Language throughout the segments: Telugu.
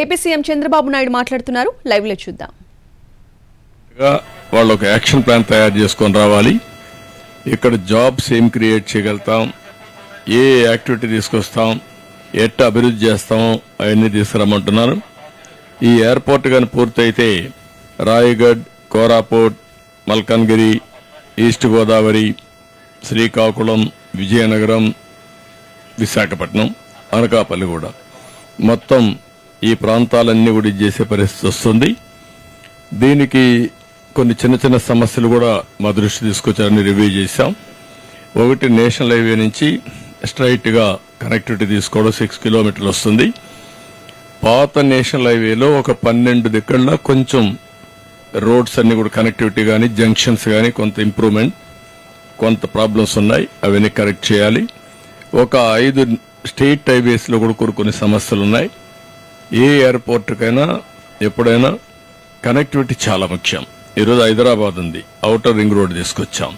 ఏపీ సీఎం చంద్రబాబు నాయుడు మాట్లాడుతున్నారు. లైవ్లో చూద్దాం. వాళ్ళు ఒక యాక్షన్ ప్లాన్ తయారు చేసుకొని రావాలి. ఇక్కడ జాబ్స్ ఏం క్రియేట్ చేయగలుగుతాం. ఏ యాక్టివిటీ తీసుకొస్తాం. ఎట్ట అభివృద్ధి చేస్తాం అవన్నీ తీసుకురమ్మంటున్నారు. ఈ ఎయిర్పోర్ట్ కానీ పూర్తయితే రాయగఢ్ కోరాపూట్ మల్కన్గిరి ఈస్ట్ గోదావరి శ్రీకాకుళం విజయనగరం విశాఖపట్నం అనకాపల్లి కూడా. మొత్తం ఈ ప్రాంతాలన్నీ కూడా చేసే పరిస్థితి వస్తుంది. దీనికి కొన్ని చిన్న చిన్న సమస్యలు కూడా మా దృష్టి తీసుకొచ్చారని రివ్యూ చేశాం. ఒకటి నేషనల్ హైవే నుంచి స్ట్రైట్గా కనెక్టివిటీ తీసుకోవడం సిక్స్ కిలోమీటర్లు వస్తుంది. పాత నేషనల్ హైవేలో ఒక పన్నెండు దిక్కల్లో కొంచెం రోడ్స్ అన్ని కూడా కనెక్టివిటీ కానీ జంక్షన్స్ కానీ కొంత ఇంప్రూవ్మెంట్ కొంత ప్రాబ్లమ్స్ ఉన్నాయి. అవన్నీ కరెక్ట్ చేయాలి. ఒక ఐదు స్టేట్ హైవేస్లో కూడా కొన్ని సమస్యలు ఉన్నాయి. ఏ ఎయిర్పోర్ట్కైనా ఎప్పుడైనా కనెక్టివిటీ చాలా ముఖ్యం. ఈరోజు హైదరాబాద్ ఉంది. అవుటర్ రింగ్ రోడ్ తీసుకొచ్చాం.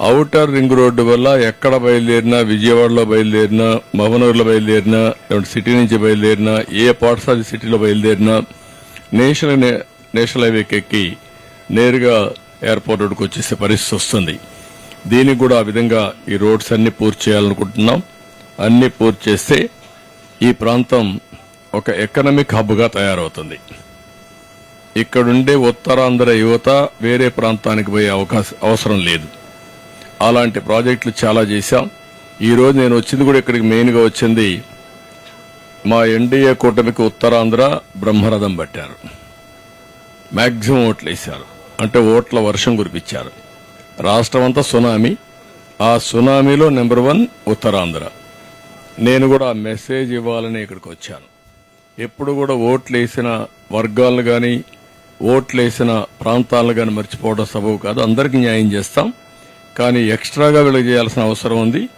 అవుటర్ రింగ్ రోడ్డు వల్ల ఎక్కడ బయలుదేరినా విజయవాడలో బయలుదేరినా మహబూబ్నగర్లో బయలుదేరినా లేదంటే సిటీ నుంచి బయలుదేరినా ఏ పార్ట్స్ ఆఫ్ సిటీలో బయలుదేరినా నేషనల్ నేషనల్ హైవేకి ఎక్కి నేరుగా ఎయిర్పోర్ట్ రోడ్డుకు వచ్చేసే పరిస్థితి వస్తుంది. దీనికి కూడా ఆ విధంగా ఈ రోడ్స్ అన్ని పూర్తి చేయాలనుకుంటున్నాం. అన్ని పూర్తి చేస్తే ఈ ప్రాంతం ఒక ఎకనమిక్ హబ్గా తయారవుతుంది. ఇక్కడుండే ఉత్తరాంధ్ర యువత వేరే ప్రాంతానికి పోయే అవకాశం అవసరం లేదు. అలాంటి ప్రాజెక్టులు చాలా చేశాం. ఈరోజు నేను వచ్చింది కూడా ఇక్కడికి మెయిన్గా వచ్చింది మా ఎన్డీఏ కూటమికి ఉత్తరాంధ్ర బ్రహ్మరథం పట్టారు. మ్యాక్సిమం ఓట్లు వేశారు. అంటే ఓట్ల వర్షం కురిపించారు. రాష్ట్రం అంతా సునామీ. ఆ సునామీలో నెంబర్ వన్ ఉత్తరాంధ్ర. నేను కూడా ఆ మెసేజ్ ఇవ్వాలని ఇక్కడికి వచ్చాను. ఎప్పుడు కూడా ఓట్లు వేసిన వర్గాలు గాని ఓట్లు వేసిన ప్రాంతాలను గాని మర్చిపోవడం సబబు కాదు. అందరికీ న్యాయం చేస్తాం. కానీ ఎక్స్ట్రాగా వీళ్ళకి చేయాల్సిన అవసరం ఉంది.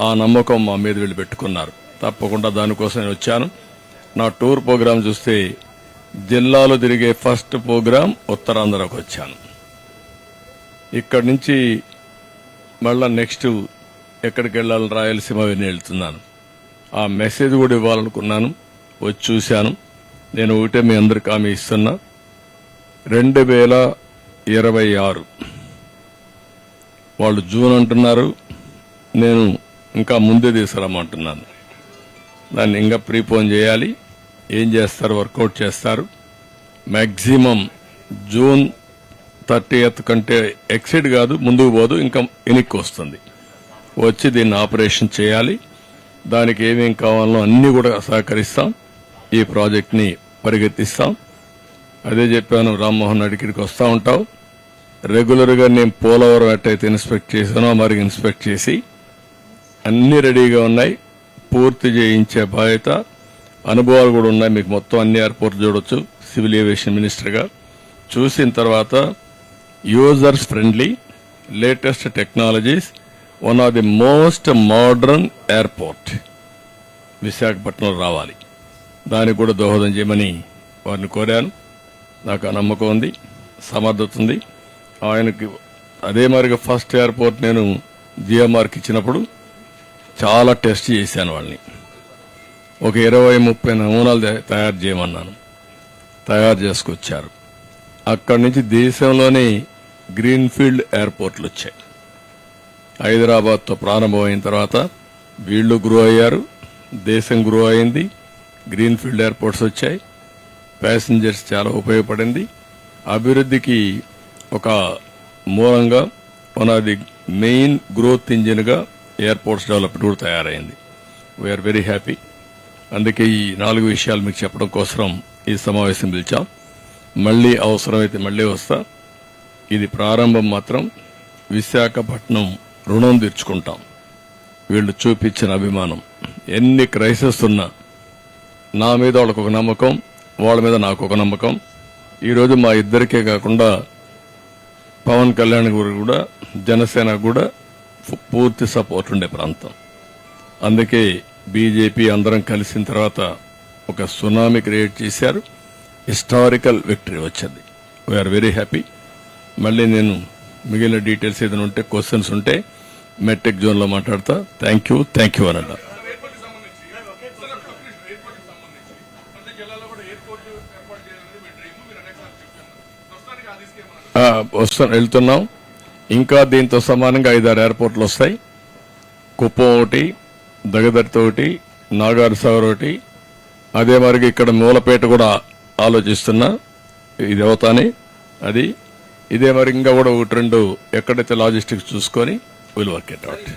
ఆ నమ్మకం మా మీద వీళ్ళు పెట్టుకున్నారు. తప్పకుండా దానికోసం నేను వచ్చాను. నా టూర్ ప్రోగ్రాం చూస్తే జిల్లాలో తిరిగే ఫస్ట్ ప్రోగ్రాం ఉత్తరాంధ్రకు వచ్చాను. ఇక్కడి నుంచి మళ్ళా నెక్స్ట్ ఎక్కడికి వెళ్ళాలని రాయలసీమ వెళ్ళి వెళ్తున్నాను. ఆ మెసేజ్ కూడా ఇవ్వాలనుకున్నాను. వచ్చి చూశాను. నేను ఒకటే మీ అందరికి హామీ ఇస్తున్నా. రెండు వేల ఇరవై ఆరు. వాళ్ళు జూన్ అంటున్నారు. నేను ఇంకా ముందే తీసుకురామంటున్నాను దాన్ని ఇంకా ప్రీపోన్ చేయాలి. ఏం చేస్తారు? వర్కౌట్ చేస్తారు. మ్యాక్సిమం జూన్ థర్టీ కంటే ఎక్సిడ్ కాదు ముందుకు పోదు ఇంకా ఎనిక్కి వస్తుంది. వచ్చి దీన్ని ఆపరేషన్ చేయాలి. దానికి ఏమేం కావాలో అన్నీ కూడా సహకరిస్తాం. ఈ ప్రాజెక్ట్ని పరిగెత్తిస్తాం. అదే చెప్పాను రామ్మోహన్ రెడ్డి ఇక్కడికి వస్తా ఉంటావు. రెగ్యులర్గా నేను పోలవరం ఎట్టయితే ఇన్స్పెక్ట్ చేశానో మరి ఇన్స్పెక్ట్ చేసి అన్ని రెడీగా ఉన్నాయి. పూర్తి చేయించే బాధ్యత అనుభవాలు కూడా ఉన్నాయి. మీకు మొత్తం అన్ని ఎయిర్పోర్ట్ చూడొచ్చు సివిల్ ఏవియేషన్ మినిస్టర్గా చూసిన తర్వాత users friendly latest technologies one of the most modern airport విశాఖపట్నంలో రావాలి. దానికి కూడా దోహదం చేయమని వారిని కోరాను. నాకు ఆ నమ్మకం ఉంది సమర్థత ఉంది. ఆయనకి అదే మరిగా ఫస్ట్ ఎయిర్పోర్ట్ నేను జిఎంఆర్కి ఇచ్చినప్పుడు చాలా టెస్ట్ చేశాను వాళ్ళని. ఒక ఇరవై ముప్పై నమూనాలు తయారు చేయమన్నాను. తయారు చేసుకొచ్చారు. అక్కడి నుంచి దేశంలోనే గ్రీన్ఫీల్డ్ ఎయిర్పోర్ట్లు వచ్చాయి. హైదరాబాద్తో ప్రారంభమైన తర్వాత వీళ్ళు గ్రో అయ్యారు దేశం గ్రో అయింది గ్రీన్ఫీల్డ్ ఎయిర్పోర్ట్స్ వచ్చాయి. ప్యాసింజర్స్ చాలా ఉపయోగపడింది. అభివృద్ధికి ఒక మూలంగా one of the main growth ఇంజిన్గా airports development కూడా తయారైంది. వీఆర్ వెరీ హ్యాపీ అందుకే ఈ నాలుగు విషయాలు మీకు చెప్పడం కోసం ఈ సమావేశం పిలిచాం. మళ్ళీ అవసరమైతే మళ్ళీ వస్తా. ఇది ప్రారంభం మాత్రం విశాఖపట్నం రుణం తీర్చుకుంటాం. వీళ్ళు చూపించిన అభిమానం. ఎన్ని క్రైసిస్ ఉన్నా నా మీద వాళ్ళకు ఒక నమ్మకం వాళ్ళ మీద నాకు ఒక నమ్మకం ఈరోజు మా ఇద్దరికే కాకుండా పవన్ కళ్యాణ్ గారు కూడా జనసేన కూడా పూర్తి సపోర్ట్ ఉండే ప్రాంతం. అందుకే బీజేపీ అందరం కలిసిన తర్వాత ఒక సునామీ క్రియేట్ చేశారు. హిస్టారికల్ విక్టరీ వచ్చింది. వీఆర్ వెరీ హ్యాపీ మళ్ళీ నేను మిగిలిన డీటెయిల్స్ ఏదైనా ఉంటే క్వశ్చన్స్ ఉంటే మెట్రిక్ జోన్లో మాట్లాడతా. థ్యాంక్ యూ థ్యాంక్ యూ అనడా. వస్తాం వెళ్తున్నాం. ఇంకా దీంతో సమానంగా ఐదారు ఎయిర్పోర్ట్లు వస్తాయి. కుప్పం ఒకటి దగదర్తి ఒకటి నాగార్ ఒకటి. అదే మరి ఇక్కడ మూలపేట కూడా ఆలోచిస్తున్నా. ఇది అవుతాని. అది. ఇదే మరి ఇంకా కూడా ఒకటి రెండు ఎక్కడైతే లాజిస్టిక్స్ చూసుకొని విల్ వర్క్ ఇట్ అవుట్